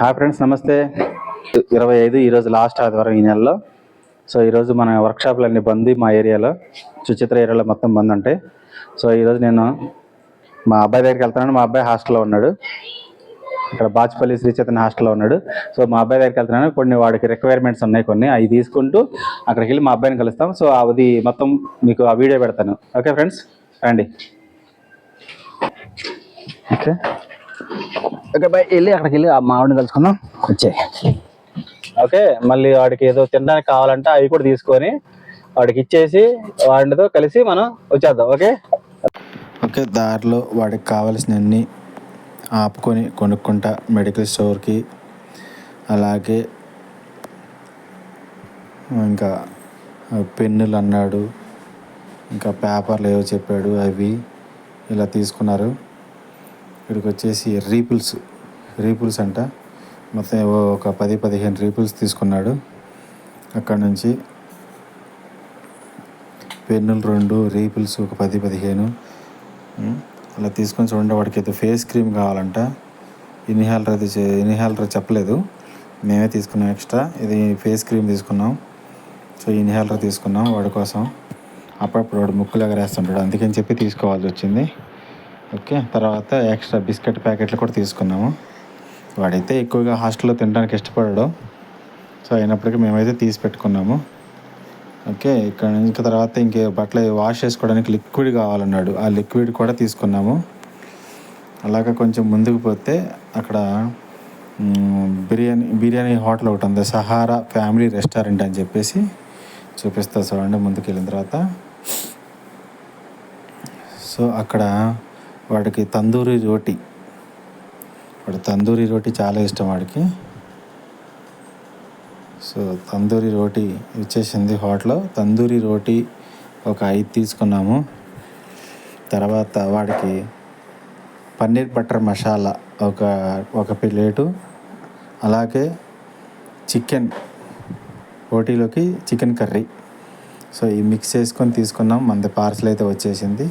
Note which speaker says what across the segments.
Speaker 1: Hi friends నమస్తే. ఇరవై ఐదు ఈరోజు లాస్ట్ ఆదివారం ఈ నెలలో. సో ఈరోజు మన వర్క్షాప్లు అన్ని బంద్ మా ఏరియాలో. సుచిత్ర ఏరియాలో మొత్తం బంద్ ఉంటాయి. సో ఈరోజు నేను మా అబ్బాయి దగ్గరికి వెళ్తున్నాను. మా అబ్బాయి హాస్టల్లో ఉన్నాడు. ఇక్కడ బాచ్పల్లి శ్రీచేతన్ హాస్టల్లో ఉన్నాడు. సో మా అబ్బాయి దగ్గరికి వెళ్తున్నాను. కొన్ని వాడికి రిక్వైర్మెంట్స్ ఉన్నాయి కొన్ని. అవి తీసుకుంటూ అక్కడికి వెళ్ళి మా అబ్బాయిని కలుస్తాం. సో అది మొత్తం మీకు ఆ వీడియో పెడతాను. ఓకే ఫ్రెండ్స్ రండి. ఓకే ఓకే బాయ్ వెళ్ళి అక్కడికి వెళ్ళి ఆ మామిడిని కలుసుకుందాం. వచ్చే. ఓకే మళ్ళీ వాడికి ఏదో తినడానికి కావాలంటే అవి కూడా తీసుకొని వాడికి ఇచ్చేసి వాడితో కలిసి మనం వచ్చేద్దాం ఓకే? ఓకే దారిలో వాడికి కావాల్సినవన్నీ ఆపుకొని కొనుక్కుంటా మెడికల్ స్టోర్కి. అలాగే ఇంకా పెన్నులు అన్నాడు ఇంకా పేపర్లు ఏవో చెప్పాడు అవి ఇలా తీసుకున్నారు. ఇక్కడికి వచ్చేసి రీపుల్స్ రీపుల్స్ అంట. మొత్తం ఒక పది పదిహేను రీపుల్స్ తీసుకున్నాడు. అక్కడ నుంచి పెన్నులు రెండు రీపుల్స్ ఒక పది పదిహేను. అలా తీసుకొని చూడండి వాడికి అయితే ఫేస్ క్రీమ్ కావాలంట. ఇన్హేలర్ అది ఇన్హేలర్ చెప్పలేదు. మేమే తీసుకున్నాం ఎక్స్ట్రా. ఇది ఫేస్ క్రీమ్ తీసుకున్నాం. సో ఇన్హేలర్ తీసుకున్నాం వాడి కోసం. అప్పుడప్పుడు వాడు ముక్కులు ఎగరేస్తుంటాడు అందుకని చెప్పి తీసుకోవాల్సి వచ్చింది. ఓకే తర్వాత ఎక్స్ట్రా బిస్కెట్ ప్యాకెట్లు కూడా తీసుకున్నాము. వాడైతే ఎక్కువగా హాస్టల్లో తినడానికి ఇష్టపడడు. సో అయినప్పటికీ మేమైతే తీసి పెట్టుకున్నాము. ఓకే ఇక్కడ ఇంకా తర్వాత ఇంకే బట్టలు వాష్ చేసుకోవడానికి లిక్విడ్ కావాలన్నాడు. ఆ లిక్విడ్ కూడా తీసుకున్నాము. అలాగా కొంచెం ముందుకు పోతే అక్కడ బిర్యానీ బిర్యానీ హోటల్ ఒకటి ఉంది. సహారా ఫ్యామిలీ రెస్టారెంట్ అని చెప్పేసి చూపిస్తా చూడండి ముందుకు వెళ్ళిన తర్వాత. సో అక్కడ వాడికి తందూరి రోటీ. వాడు తందూరి రోటీ చాలా ఇష్టం వాడికి. సో తందూరి రోటీ ఇచ్చేసింది హోటల్ తందూరి రోటీ ఒక ఐదు తీసుకున్నాము. తర్వాత వాడికి పన్నీర్ బటర్ మసాలా ఒక ఒక ప్లేటు. అలాగే చికెన్ రోటీలోకి చికెన్ కర్రీ. సో ఈ మిక్స్ చేసుకొని తీసుకున్నాం. మనది పార్సల్ అయితే వచ్చేసింది.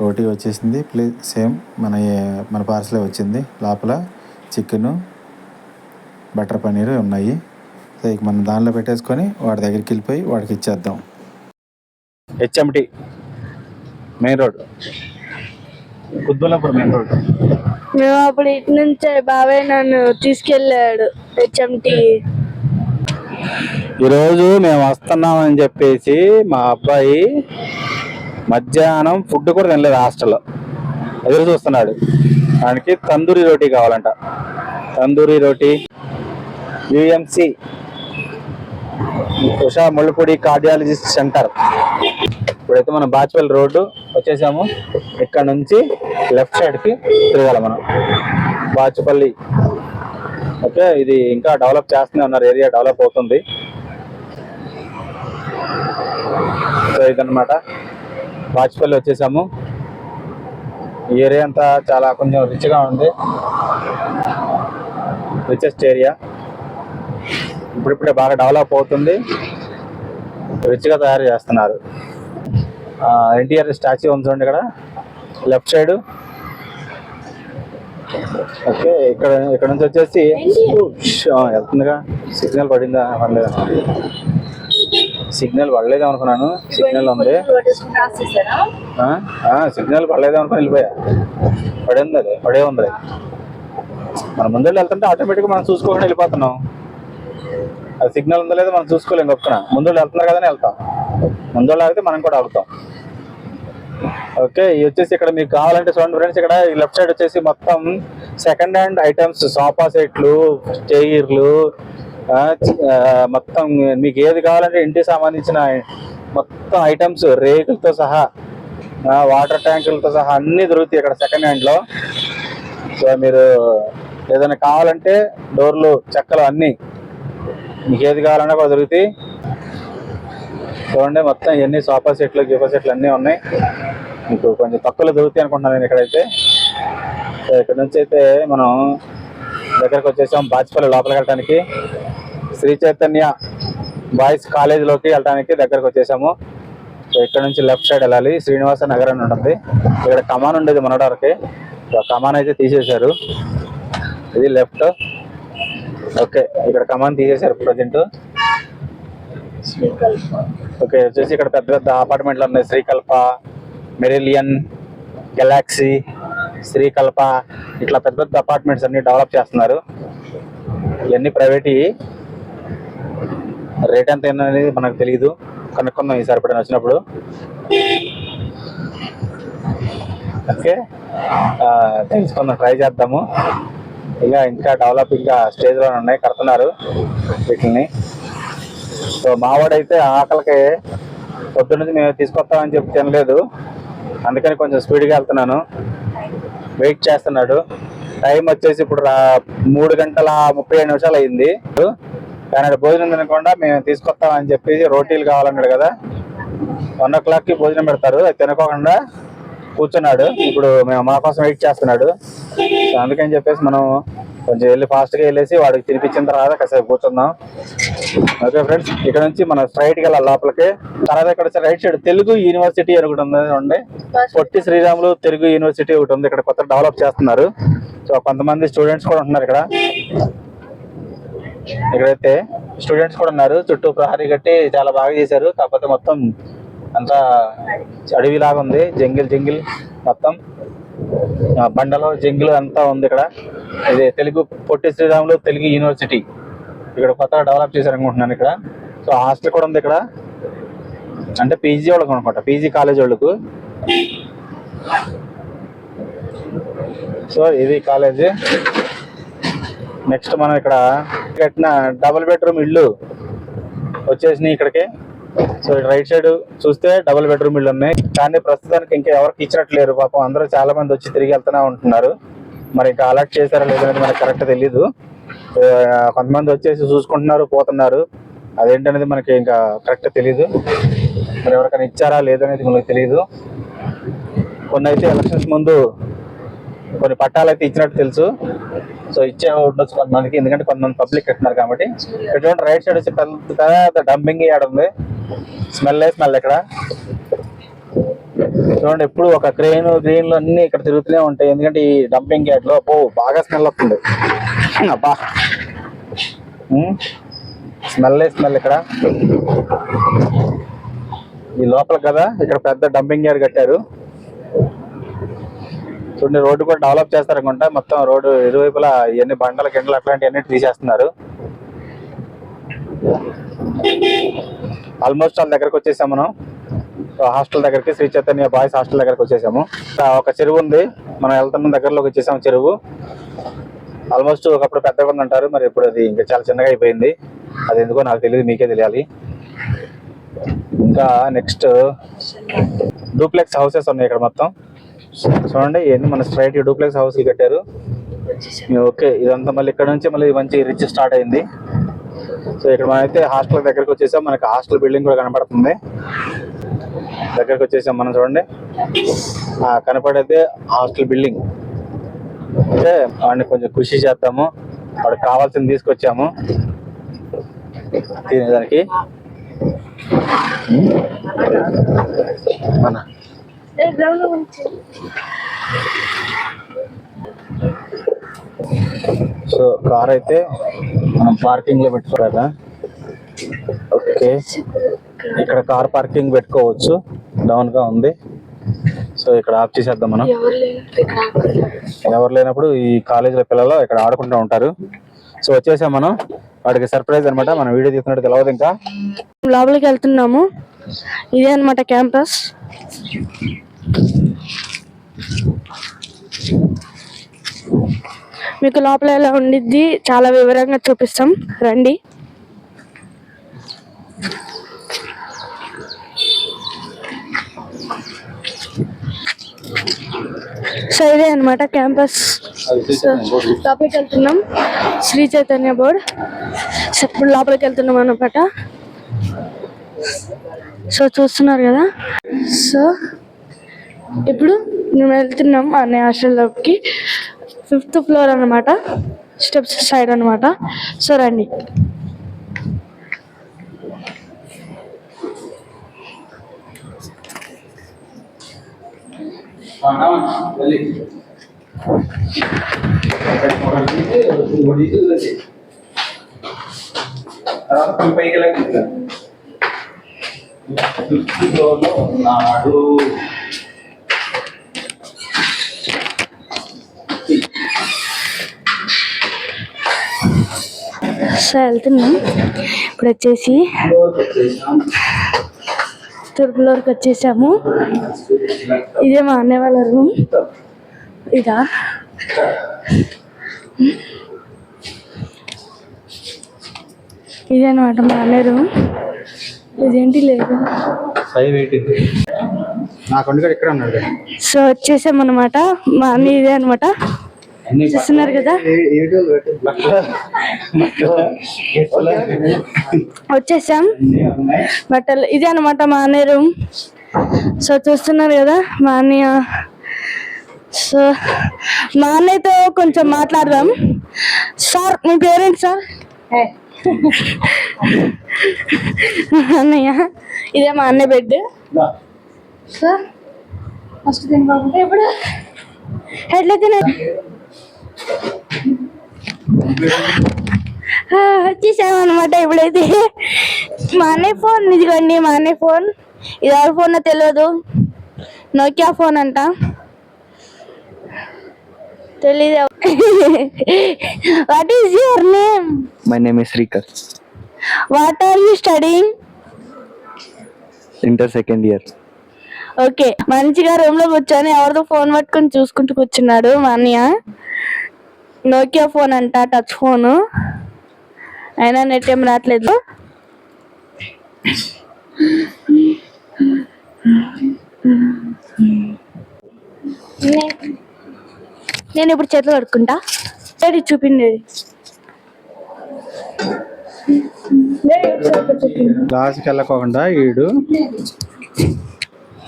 Speaker 1: రోటీ వచ్చేసింది. ప్లే సేమ్ మన మన పార్సలే వచ్చింది. లోపల చికెను బటర్ పన్నీర్ ఉన్నాయి. సో ఇక మనం దానిలో పెట్టేసుకొని వాడి దగ్గరికి వెళ్ళిపోయి వాడికి ఇచ్చేద్దాం. HMT main road. Quthbullapur main road.
Speaker 2: మేము అప్పుడు ఇటు నుంచే బాబాయ్ నన్ను తీసుకెళ్ళాడు హెచ్ఎంటి.
Speaker 1: ఈరోజు మేము వస్తున్నామని చెప్పేసి మా అబ్బాయి మధ్యాహ్నం ఫుడ్ కూడా తినలేదు హాస్టల్లో. ఎదురు చూస్తున్నాడు. దానికి తందూరి రోటీ కావాలంట. Tandoori roti UMC Usha Mullapudi cardiologist centre. ఇప్పుడైతే మనం బాచ్పల్లి రోడ్డు వచ్చేసాము. ఇక్కడ నుంచి లెఫ్ట్ సైడ్కి తిరగాలి మనం. బాచుపల్లి. ఓకే ఇది ఇంకా డెవలప్ చేస్తూనే ఉన్నారు. ఏరియా డెవలప్ అవుతుంది. సో ఇదన్నమాట. బాచుపల్లి వచ్చేసాము. ఈ ఏరియా అంతా చాలా కొంచెం రిచ్గా ఉంది. Richest area. ఇప్పుడిప్పుడే బాగా డెవలప్ అవుతుంది. రిచ్గా తయారు చేస్తున్నారు. ఎన్టీఆర్ స్టాచ్యూ ఉంది చూడండి ఇక్కడ. Left side. ఓకే ఇక్కడ ఇక్కడ నుంచి వచ్చేసి వెళ్తుందిగా. సిగ్నల్ పడిందా? పడలేదా సిగ్నల్ పడలేదు అనుకున్నాను. సిగ్నల్ ఉంది. సిగ్నల్ పడలేదు అనుకుని వెళ్ళిపోయా. పడే ఉంది అది పడే ఉంది. మనం ముందు వెళ్తుంటే ఆటోమేటిక్గా మనం చూసుకోకుండా వెళ్ళిపోతున్నాం. అది సిగ్నల్ ఉందో లేదో మనం చూసుకోలేం గొప్పన. ముందు వెళ్తున్నారు కదా వెళ్తాం. ముందు అయితే మనం కూడా ఆగుతాం. ఓకే ఇది వచ్చేసి ఇక్కడ మీకు కావాలంటే చూడండి ఫ్రెండ్స్ ఇక్కడ లెఫ్ట్ సైడ్ వచ్చేసి మొత్తం సెకండ్ హ్యాండ్ ఐటమ్స్ సోఫా సెట్లు చైర్లు మొత్తం మీకు ఏది కావాలంటే ఇంటికి సంబంధించిన మొత్తం ఐటమ్స్ రేకులతో సహా వాటర్ ట్యాంకులతో సహా అన్ని దొరుకుతాయి ఇక్కడ సెకండ్ హ్యాండ్లో సో మీరు ఏదైనా కావాలంటే డోర్లు చెక్కలు అన్నీ మీకు ఏది కావాలన్నా కూడా దొరుకుతాయి. చూడండి మొత్తం ఇవన్నీ సోఫా సెట్లు గీఫా సెట్లు అన్నీ ఉన్నాయి. మీకు కొంచెం తక్కువలో దొరుకుతాయి అనుకుంటున్నాను నేను ఇక్కడైతే. ఇక్కడ నుంచి అయితే మనం దగ్గరకు వచ్చేసాం. బాచిపల్లి లోపలికి వెళ్ళడానికి శ్రీ చైతన్య బాయ్స్ కాలేజీలోకి వెళ్ళడానికి దగ్గరకు వచ్చేసాము. సో ఇక్కడ నుంచి లెఫ్ట్ సైడ్ వెళ్ళాలి. శ్రీనివాస నగర్ అని ఉంటుంది. ఇక్కడ కమాన్ ఉండేది మనడానికి సో కమాన్ అయితే తీసేశారు. ఇది లెఫ్ట్. ఓకే ఇక్కడ కమాన్ తీసేశారు ప్రజెంట్. ఓకే వచ్చేసి ఇక్కడ పెద్ద పెద్ద అపార్ట్మెంట్లు ఉన్నాయి. శ్రీకల్ప మెరిలియన్ గెలాక్సీ శ్రీకల్ప ఇట్లా పెద్ద పెద్ద అపార్ట్మెంట్స్ అన్ని డెవలప్ చేస్తున్నారు. ఇవన్నీ ప్రైవేట్ రేట్ ఎంత అనేది మనకు తెలియదు కనుక్కుందాం ఈసారి ఎప్పుడైనా వచ్చినప్పుడు. ఓకే? తెలుసుకుందాం ట్రై చేద్దాము. ఇంకా ఇంకా డెవలప్ ఇంకా స్టేజ్లో ఉన్నాయి కడుతున్నారు వీటిని సో మావాడైతే ఆకలికి పొద్దున్నది మేము తీసుకొస్తామని చెప్పి తినలేదు. అందుకని కొంచెం స్పీడ్గా వెళ్తున్నాను. వెయిట్ చేస్తున్నాడు. టైం వచ్చేసి ఇప్పుడు రా మూడు గంటల ముప్పై ఐదు నిమిషాలు అయింది. కానీ భోజనం తినకుండా మేము తీసుకొస్తామని చెప్పేసి రోటీలు కావాలన్నాడు కదా. వన్ ఓ క్లాక్కి భోజనం పెడతారు. అది తినకోకుండా కూర్చున్నాడు. ఇప్పుడు మేము మా కోసం వెయిట్ చేస్తున్నాడు. సో అందుకని చెప్పేసి మనం కొంచెం వెళ్ళి ఫాస్ట్గా వెళ్ళేసి వాడికి తినిపించిన తర్వాత కాసేపు కూర్చుందాం. ఓకే ఫ్రెండ్స్ ఇక్కడ నుంచి మనం స్ట్రైట్ వెళ్ళాలి లోపలికి. తర్వాత ఇక్కడ రైట్ సైడ్ తెలుగు యూనివర్సిటీ అని ఒకటి ఉంది పొట్టి శ్రీరాములు తెలుగు యూనివర్సిటీ ఒకటి ఉంది ఇక్కడ కొత్త డెవలప్ చేస్తున్నారు. సో కొంతమంది స్టూడెంట్స్ కూడా ఉంటున్నారు ఇక్కడ. ఇక్కడైతే స్టూడెంట్స్ కూడా ఉన్నారు. చుట్టూ ప్రహరీ కట్టి చాలా బాగా చేశారు. కాకపోతే మొత్తం అంతా అడవిలాగా ఉంది. జంగిల్ జంగిల్ మొత్తం. బండలో జంగిలు అంతా ఉంది ఇక్కడ. ఇది తెలుగు పొట్టి శ్రీరాములు తెలుగు యూనివర్సిటీ. ఇక్కడ కొత్తగా డెవలప్ చేశారు అనుకుంటున్నాను ఇక్కడ. సో హాస్టల్ కూడా ఉంది ఇక్కడ. అంటే పీజీ వాళ్ళకు అనుకుంటా పీజీ కాలేజ్ వాళ్ళకు. సో ఇది కాలేజ్. నెక్స్ట్ మనం ఇక్కడ కట్టిన డబుల్ బెడ్రూమ్ ఇల్లు వచ్చేసినాయి ఇక్కడికి. సో రైట్ సైడ్ చూస్తే డబుల్ బెడ్రూమ్ ఇల్లు ఉన్నాయి. కానీ ప్రస్తుతానికి ఇంకా ఎవరికి ఇచ్చినట్లేరు. పాపం అందరూ చాలా మంది వచ్చి తిరిగి వెళ్తూనే ఉంటున్నారు. మరి ఇంకా అలర్ట్ చేశారా లేదనేది మనకు కరెక్ట్ తెలీదు. కొంతమంది వచ్చేసి చూసుకుంటున్నారు పోతున్నారు. అదేంటనేది మనకి ఇంకా కరెక్ట్ తెలీదు. మరి ఎవరికైనా ఇచ్చారా లేదనేది మనకు తెలియదు కొన్ని అయితే ఎలక్షన్స్ ముందు కొన్ని పట్టాలు అయితే ఇచ్చినట్టు తెలుసు. సో ఇచ్చే ఉండొచ్చు కొంతమందికి ఎందుకంటే కొంతమంది పబ్లిక్ ఎట్టున్నారు కాబట్టి. ఇక్కడ చూడండి రైట్ సైడ్ వచ్చి పెద్ద డంపింగ్ యార్డ్ ఉంది. స్మెల్ స్మెల్ ఇక్కడ. చూడండి ఎప్పుడు ఒక క్రెయిన్ గ్రీన్లు అన్ని ఇక్కడ తిరుగుతూనే ఉంటాయి. ఎందుకంటే ఈ డంపింగ్ యార్డ్ అప్పు బాగా స్మెల్ వస్తుంది. అబ్బా. స్మెల్ స్మెల్ ఇక్కడ. ఈ లోపల కదా ఇక్కడ పెద్ద డంపింగ్ యార్డ్ కట్టారు. చూడండి రోడ్డు కూడా డెవలప్ చేస్తారు అనుకుంటా మొత్తం రోడ్డు ఇరువైపులా ఇవన్నీ బండల గిండలు అట్లాంటివన్నీ తీసేస్తున్నారు. ఆల్మోస్ట్ వాళ్ళ దగ్గరకు వచ్చేసాం మనం. హాస్టల్ దగ్గరికి శ్రీ చైతన్య బాయ్స్ హాస్టల్ దగ్గరకు వచ్చేసాము. ఒక చెరువు ఉంది. మనం వెళ్తున్న దగ్గరలోకి వచ్చేసాము చెరువు. ఆల్మోస్ట్ ఒకప్పుడు పెద్దగా ఉంది అంటారు. మరి ఇప్పుడు అది ఇంకా చాలా చిన్నగా అయిపోయింది. అది ఎందుకో నాకు తెలియదు మీకే తెలియాలి. ఇంకా నెక్స్ట్ డూప్లెక్స్ హౌసెస్ ఉన్నాయి ఇక్కడ మొత్తం. చూడండి ఇవన్నీ మన స్ట్రైట్ డూప్లెక్స్ హౌస్ కట్టారు ఓకే ఇదంతా మళ్ళీ ఇక్కడ నుంచి మళ్ళీ మంచి రిచ్ స్టార్ట్ అయింది సో ఇక్కడ మనం అయితే హాస్టల్ దగ్గరకు వచ్చేసాం మనకి హాస్టల్ బిల్డింగ్ కూడా కనబడుతుంది దగ్గరకు వచ్చేసాం మనం చూడండి ఆ కనపడేది హాస్టల్ బిల్డింగ్ అంటే వాడిని కొంచెం కృషి చేద్దాము వాడికి కావాల్సింది తీసుకొచ్చాము తినేదానికి మన సో కార్ అయితే మనం పార్కింగ్లో పెట్టుకోలేదా ఓకే ఇక్కడ కార్ పార్కింగ్ పెట్టుకోవచ్చు. డౌన్గా ఉంది. సో ఇక్కడ ఆఫ్ చేసేద్దాం మనం.
Speaker 2: ఎవరు లేనప్పుడు
Speaker 1: ఈ కాలేజీలో పిల్లలు ఇక్కడ ఆడుకుంటూ ఉంటారు. సో వచ్చేసాం మనం. వాడికి సర్ప్రైజ్ అన్నమాట. మనం వీడియో తీస్తున్నట్టు తెలియదు ఇంకా.
Speaker 2: లోపలికి వెళ్తున్నాము. ఇదే అన్నమాట క్యాంపస్ మీకు లోపల ఎలా ఉండిద్ది? చాలా వివరంగా చూపిస్తాం. రండి. సో ఇదే అనమాట క్యాంపస్. లోపలికి వెళ్తున్నాం. శ్రీ చైతన్య బోర్డ్. సో ఇప్పుడు లోపలికి వెళ్తున్నాం అనమాట సో చూస్తున్నారు కదా. సో ఇప్పుడు మేము వెళ్తున్నాం అనే హాస్టల్లోకి ఫిఫ్త్ ఫ్లోర్ అన్నమాట. స్టెప్స్ సైడ్ అన్నమాట. సో రండి.
Speaker 3: పైకి వెళ్ళాక
Speaker 2: సో వెళ్తున్నాం. ఇప్పుడు వచ్చేసి
Speaker 3: ఫ్లోర్కి
Speaker 2: వచ్చేసాము. ఇదే మా అన్నయ్య వాళ్ళ రూమ్. ఇదా. ఇదే అనమాట మా అన్నయ్య రూమ్. ఇదేంటి లేదు. సో వచ్చేసాం అనమాట మా అన్నయ్య ఇదే అనమాట
Speaker 3: అన్ని
Speaker 2: చూస్తున్నారు కదా? వచ్చేసాం. బట్టలు ఇదే అనమాట మా అన్నయ్య రూమ్. సో చూస్తున్నారు కదా మా అన్నయ్య. సో మా అన్నయ్యతో కొంచెం మాట్లాడదాం. సార్ మీ పేరెంట్ సార్? అన్నయ్య. ఇదే మా అన్నయ్య బెడ్ సార్ ఫస్ట్ తినబాకుంటే ఇప్పుడు? ఎట్లయితే వచ్చేసామన్నమాట ఇప్పుడైతే. మా అన్నయ్య ఫోన్ ఇదిగోండి మా అన్నయ్య ఫోన్. ఇది ఎవరి ఫోన్ తెలియదు నోకియా ఫోన్ అంట. తెలీదు? What is your name
Speaker 4: My name is Srikar,
Speaker 2: what are you studying
Speaker 4: inter second year.
Speaker 2: Okay మంచిగా రూమ్లో కూర్చొని ఎవరితో ఫోన్ పట్టుకొని చూసుకుంటూ కూర్చున్నాడు మా అన్నయ్య. నోకియా ఫోన్ అంట టచ్ ఫోన్ అయినా నెట్ ఏం రావట్లేదు. నేను ఇప్పుడు చేతులు కడుక్కుంటా. డాడీ చూపిండి
Speaker 1: క్లాస్కి వెళ్ళకోకుండా వీడు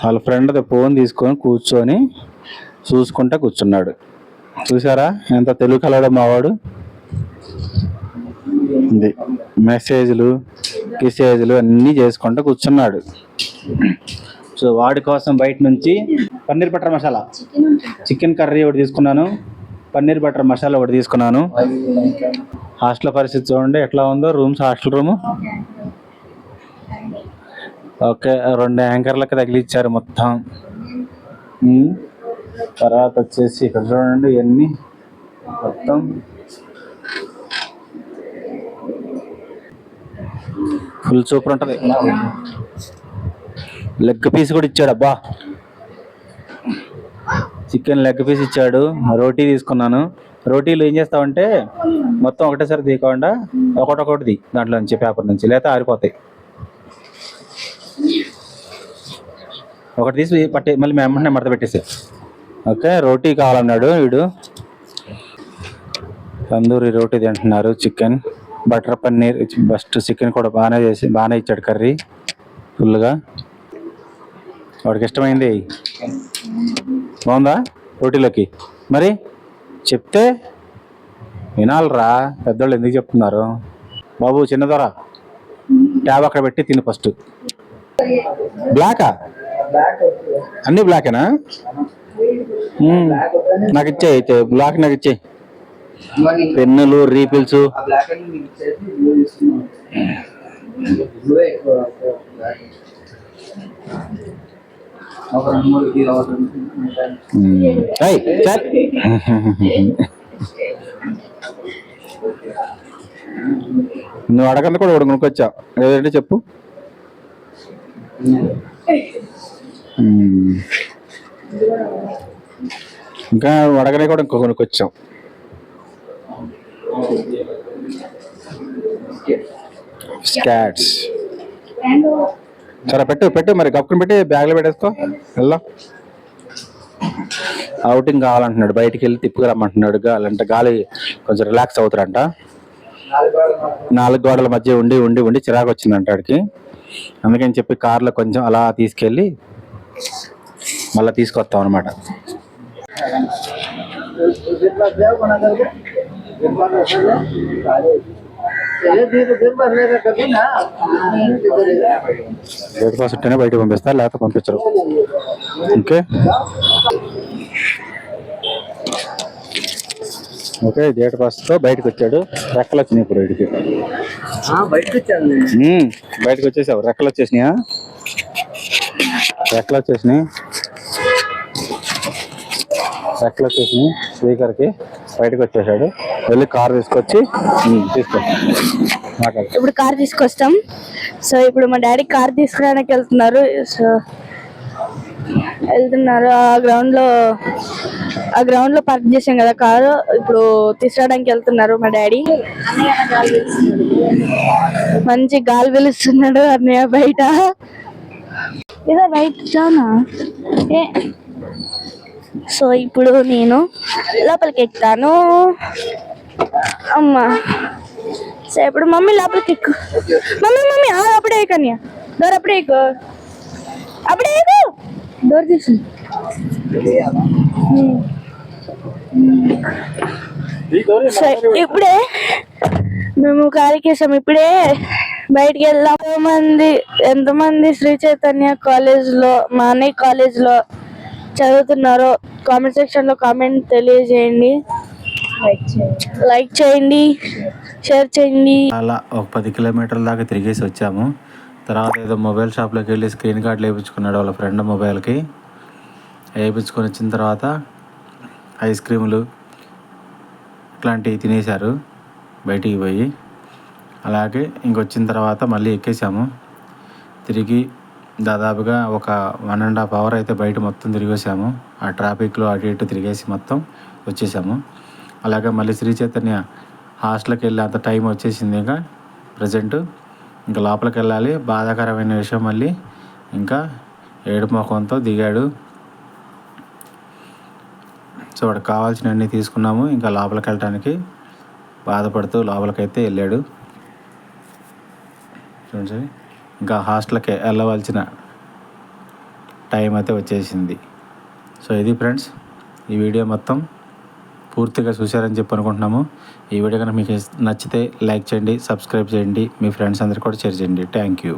Speaker 1: వాళ్ళ ఫ్రెండ్ ఫోన్ తీసుకొని కూర్చొని చూసుకుంటా కూర్చున్నాడు. చూసారా ఎంత తెలుగు కలవడు మావాడు ఇది మెసేజ్లు గిసేజ్లు అన్నీ చేసుకుంటూ కూర్చున్నాడు. సో వాడి కోసం బయట నుంచి paneer butter masala. Chicken curry ఒకటి తీసుకున్నాను. పన్నీర్ బటర్ మసాలా ఒకటి తీసుకున్నాను. హాస్టల్ పరిస్థితి చూడండి ఎట్లా ఉందో? Rooms hostel room. ఓకే రెండు యాంకర్లకి తగిలిచ్చారు మొత్తం. తర్వాత వచ్చేసి ఇక్కడ చూడండి ఇవన్నీ మొత్తం. ఫుల్ సూపర్ ఉంటుంది. లెగ్ పీస్ కూడా ఇచ్చాడు అబ్బా. చికెన్ లెగ్ పీస్ ఇచ్చాడు. రోటీ తీసుకున్నాను. రోటీలు ఏం చేస్తావంటే మొత్తం ఒకటేసారి తీయకుండా ఒకటొకటి తీ దాంట్లో నుంచి పేపర్ నుంచి లేకపోతే ఆరిపోతాయి. ఒకటి తీసి పట్టే మళ్ళీ మేము వెంటనే మడత పెట్టేసాయి. ఓకే రోటీ కావాలన్నాడు వీడు. తందూరి రోటీ తింటున్నారు chicken. Butter paneer first chicken కూడా బాగానే చేసి బాగానే ఇచ్చాడు కర్రీ ఫుల్గా. వాడికి ఇష్టమైంది? బాగుందా రోటీలోకి? మరి చెప్తే వినాలరా పెద్దోళ్ళు ఎందుకు చెప్తున్నారు? బాబు చిన్నదొర ట్యాబ్ అక్కడ పెట్టి తిను ఫస్ట్. బ్లాకా? అన్నీ బ్లాకేనా? నాకు ఇచ్చే అయితే బ్లాక్ నాకు ఇచ్చే. పెన్నులు రీఫిల్స్. నువ్వు అడగంది కూడా ఒకటి కొనుక్కొచ్చా? ఏదంటే చెప్పు. ఇంకా అడగనే కూడా ఇంకో కొనుక్కొచ్చాం. స్కాట్స్ సరే పెట్టు పెట్టు మరి కప్పుకుని పెట్టి బ్యాగ్లో పెట్టేసుకో. వెళ్దాం. అవుటింగ్ కావాలంటున్నాడు. బయటికి వెళ్ళి తిప్పుకు రమ్మంటున్నాడు. అంటే గాలి కొంచెం రిలాక్స్ అవుతారంట నాలుగు గోడల మధ్య ఉండి ఉండి ఉండి చిరాకు వచ్చిందంట ఆడికి. అందుకని చెప్పి కార్లో కొంచెం అలా తీసుకెళ్ళి మళ్ళీ తీసుకొస్తాం అనమాట బ్రేక్ఫాస్ట్ ఉంటేనే బయటకు పంపిస్తారు లేకపోతే పంపించరు. ఓకే
Speaker 5: ఓకే డేట్ పాస్తో బయటకు వచ్చాడు రెక్కలు వచ్చినాయి ఇప్పుడు ఉమ్, బయటకు వచ్చేసావు రెక్కలు వచ్చేసినాయా రెక్కలు వచ్చేసినాయి రెక్కలు తీసుకుని స్పీకర్కి బయటకు వచ్చేసాడు. వెళ్ళి కార్ తీసుకొచ్చి ఉమ్,
Speaker 2: ఇప్పుడు కార్ తీసుకొస్తాం. సో ఇప్పుడు మా డాడీ కార్ తీసుకురావడానికి వెళ్తున్నారు. సో వెళ్తున్నారు. ఆ గ్రౌండ్లో ఆ గ్రౌండ్లో పార్క్ చేసాం కదా కారు. ఇప్పుడు తీసుకురావడానికి వెళ్తున్నారు మా డాడీ. మంచి గాలి పిలుస్తున్నాడు అన్నయ్య బయట. ఇదే బయట చానా ఏ సో ఇప్పుడు నేను లోపలికి ఎక్కుతాను అమ్మా. సో ఇప్పుడు మమ్మీ లోపలికి ఎక్కు మమ్మీ మమ్మీ ఆ అప్పుడే కన్యా? డోర్ అప్పుడే ఎక్కు అప్పుడే ఎక్కు డోర్ తీసు. సో ఇప్పుడే మేము కాలికేసాం ఇప్పుడే బయటికి వెళ్దాం ఎంతమంది ఎంతమంది శ్రీ చైతన్య కాలేజ్లో మా అన్నయ్య కాలేజ్లో చదువుతున్నారో కామెంట్ సెక్షన్లో కామెంట్ తెలియజేయండి. లైక్ చేయండి షేర్ చేయండి.
Speaker 5: అలా ఒక పది కిలోమీటర్ల దాకా తిరిగేసి వచ్చాము. తర్వాత ఏదో మొబైల్ షాప్లోకి వెళ్ళి స్క్రీన్ కార్డ్ వేయించుకున్నాడు వాళ్ళ ఫ్రెండ్ మొబైల్కి వేయించుకొని వచ్చిన తర్వాత ఐస్ క్రీములు ఇట్లాంటివి తినేశారు బయటికి పోయి. అలాగే ఇంకొచ్చిన తర్వాత మళ్ళీ ఎక్కేసాము తిరిగి దాదాపుగా ఒక వన్ అండ్ హాఫ్ అవర్ అయితే బయట మొత్తం తిరిగేసాము. ఆ ట్రాఫిక్లో అటు ఇటు తిరిగేసి మొత్తం వచ్చేసాము. అలాగే మళ్ళీ శ్రీ చైతన్య హాస్టల్కి వెళ్ళి అంత టైం వచ్చేసింది ఇంకా ప్రజెంట్. ఇంకా లోపలికి వెళ్ళాలి. బాధాకరమైన విషయం మళ్ళీ. ఇంకా ఏడు ముఖంతో దిగాడు. సో వాడికి కావాల్సినవన్నీ తీసుకున్నాము. ఇంకా లోపలికి వెళ్ళటానికి బాధపడుతూ లోపలికైతే వెళ్ళాడు. చూడండి ఇంకా హాస్టల్కి వెళ్ళవలసిన టైం అయితే వచ్చేసింది. సో ఇది ఫ్రెండ్స్ ఈ వీడియో మొత్తం పూర్తిగా చూశారని చెప్పి అనుకుంటున్నాము. ఈ వీడియో కనుక మీకు నచ్చితే లైక్ చేయండి సబ్స్క్రైబ్ చేయండి మీ ఫ్రెండ్స్ అందరికీ కూడా షేర్ చేయండి. Thank you.